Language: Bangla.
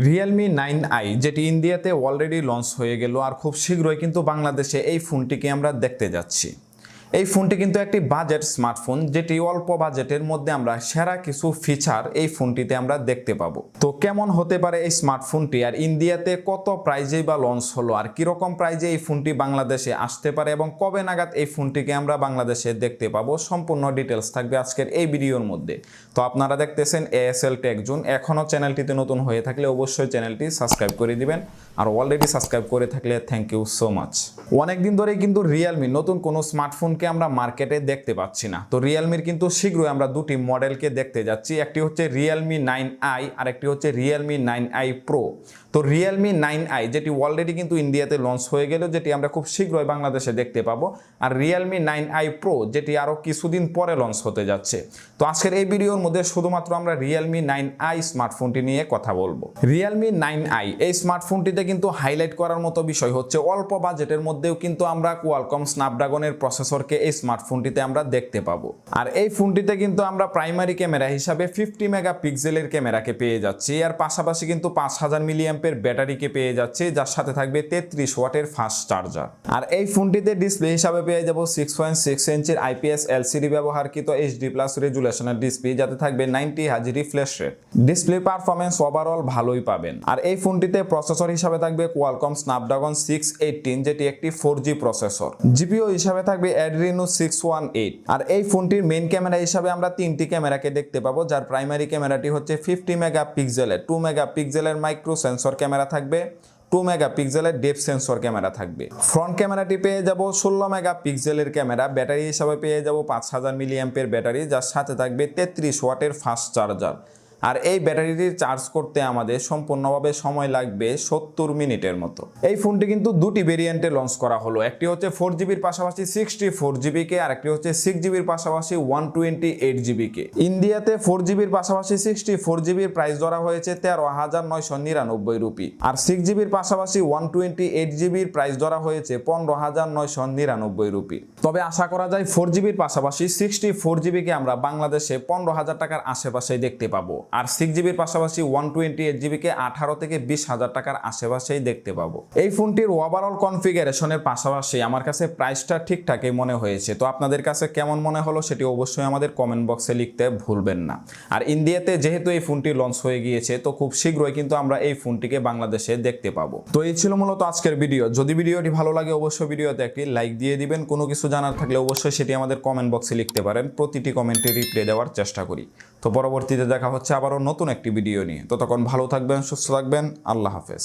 রিয়েলমি নাইন আই যেটি ইন্ডিয়াতে অলরেডি লঞ্চ হয়ে গেল আর খুব শীঘ্রই কিন্তু বাংলাদেশে এই ফোনটিকে আমরা দেখতে যাচ্ছি। এই ফোনটি কিন্তু একটি বাজেট স্মার্টফোন, যেটি অল্প বাজেটের মধ্যে আমরা সেরা কিছু ফিচার এই ফোনটিতে আমরা দেখতে পাবো। তো কেমন হতে পারে এই স্মার্টফোনটি, আর ইন্ডিয়াতে কত প্রাইজেই বা লঞ্চ হলো, আর কীরকম প্রাইজে এই ফোনটি বাংলাদেশে আসতে পারে, এবং কবে নাগাদ এই ফোনটিকে আমরা বাংলাদেশে দেখতে পাবো, সম্পূর্ণ ডিটেলস থাকবে আজকের এই ভিডিওর মধ্যে। তো আপনারা দেখতেছেন এএসএল টেকজুন এখনও চ্যানেলটিতে নতুন হয়ে থাকলে অবশ্যই চ্যানেলটি সাবস্ক্রাইব করে দিবেন, আর অলরেডি সাবস্ক্রাইব করে থাকলে থ্যাংক ইউ সো মাচ অনেকদিন ধরেই কিন্তু রিয়েলমি নতুন কোনো স্মার্টফোনকে আমরা মার্কেটে দেখতে পাচ্ছি না। তো রিয়েলমির কিন্তু শীঘ্রই আমরা দুটি মডেলকে দেখতে যাচ্ছি। একটি হচ্ছে রিয়েলমি নাইন আই আর একটি হচ্ছে রিয়েলমি নাইন আই প্রো তো রিয়েলমি নাইন আই যেটি অলরেডি কিন্তু ইন্ডিয়াতে লঞ্চ হয়ে গেল, যেটি আমরা খুব শীঘ্রই বাংলাদেশে দেখতে পাবো। আর রিয়েলমি নাইন আই প্রো যেটি আরও কিছুদিন পরে লঞ্চ হতে যাচ্ছে। তো আজকের এই ভিডিওর মধ্যে শুধুমাত্র আমরা রিয়েলমি নাইন আই স্মার্টফোনটি নিয়ে কথা বলব। রিয়েলমি নাইন আই এই স্মার্টফোনটিতে কিন্তু হাইলাইট করার মতো বিষয় হচ্ছে, অল্প বাজেটের মধ্যেও কিন্তু আমরা কোয়ালকম স্ন্যাপড্রাগনের প্রসেসরকে এই স্মার্টফোনটিতে আমরা দেখতে পাবো। আর এই ফোনটিতে কিন্তু আমরা প্রাইমারি ক্যামেরা হিসাবে ফিফটি মেগা পিক্সেলের ক্যামেরাকে পেয়ে যাচ্ছি। আর পাশাপাশি কিন্তু পাঁচ হাজার মিলিয়াম্পের ব্যাটারিকে পেয়ে যাচ্ছে, যার সাথে থাকবে তেত্রিশ ওয়াটের ফাস্ট চার্জার আর এই ফোনটিতে ডিসপ্লে হিসাবে পেয়ে যাব সিক্স পয়েন্ট সিক্স ইঞ্চির আইপিএস এলসিডি ব্যবহারকৃত এইচডি প্লাস রেজুলেশনের ডিসপ্লে যাতে থাকবে নাইনটি হাজি refresh rate display performance overall ভালোই পাবেন। আর এই ফোনটিতে প্রসেসর হিসাবে থাকবে কোয়ালকম স্ন্যাপড্রাগন সিক্স এইটিন যেটি একটি ফোর জি প্রসেসর জিপিও হিসাবে থাকবে অ্যাড্রিনো সিক্স ওয়ান এইট আর এই ফোনটির মেইন ক্যামেরা হিসাবে আমরা তিনটি ক্যামেরাকে দেখতে পাবো, যার প্রাইমারি ক্যামেরাটি হচ্ছে ফিফটি মেগা পিক্সেলের টু মেগা পিক্সেলের মাইক্রো সেন্সর ক্যামেরা থাকবে টু মেগা পিক্সেলের ডেপ সেন্সর ক্যামেরা থাকবে। ফ্রন্ট ক্যামেরাটি পেয়ে যাব ষোলো মেগা পিক্সেলের ক্যামেরা ব্যাটারি হিসাবে পেয়ে যাব পাঁচ হাজার মিলিয়াম্পের ব্যাটারি যার সাথে থাকবে তেত্রিশ ওয়াটের ফাস্ট চার্জার আর এই ব্যাটারিটি চার্জ করতে আমাদের সম্পূর্ণভাবে সময় লাগবে সত্তর মিনিটের মতো। এই ফোনটি কিন্তু দুটি ভেরিয়েন্টে লঞ্চ করা হলো। একটি হচ্ছে ফোর জিবির পাশাপাশি সিক্সটি ফোর জিবিকে আর একটি হচ্ছে সিক্স জিবির পাশাপাশি ওয়ান টোয়েন্টি এইট জিবিকে ইন্ডিয়াতে ফোর জিবির পাশাপাশি সিক্সটি ফোর জিবির প্রাইস ধরা হয়েছে তেরো হাজার নয়শো নিরানব্বই রুপি। আর সিক্স জিবির পাশাপাশি ওয়ান টোয়েন্টি এইট জিবির প্রাইস ধরা হয়েছে পনেরো হাজার নয়শো নিরানব্বই রুপি। তবে আশা করা যায় ফোর জিবির পাশাপাশি সিক্সটি ফোর জিবিকে আমরা বাংলাদেশে পনেরো হাজার টাকার আশেপাশে দেখতে পাবো। আর সিক্স জিবির পাশাপাশি ওয়ান টোয়েন্টি এইট জিবিকে আঠারো থেকে বিশ হাজার টাকার আশেপাশেই দেখতে পাবো। এই ফোনটির ওভারঅল কনফিগারেশনের পাশাপাশি আমার কাছে প্রাইসটা ঠিকঠাকই মনে হয়েছে। তো আপনাদের কাছে কেমন মনে হলো সেটি অবশ্যই আমাদের কমেন্ট বক্সে লিখতে ভুলবেন না। আর ইন্ডিয়াতে যেহেতু এই ফোনটি লঞ্চ হয়ে গিয়েছে, তো খুব শীঘ্রই কিন্তু আমরা এই ফোনটিকে বাংলাদেশে দেখতে পাবো। তো এই ছিল মূলত আজকের ভিডিও যদি ভিডিওটি ভালো লাগে, অবশ্যই ভিডিওতে একটি লাইক দিয়ে দিবেন। কোনো কিছু জানার থাকলে অবশ্যই সেটি আমাদের কমেন্ট বক্সে লিখতে পারেন। প্রতিটি কমেন্টে রিপ্লাই দেওয়ার চেষ্টা করি। তো পরবর্তীতে দেখা হচ্ছে আবারও নতুন একটি ভিডিও নিয়ে। ততক্ষণ ভালো থাকবেন সুস্থ থাকবেন। আল্লাহ হাফেজ।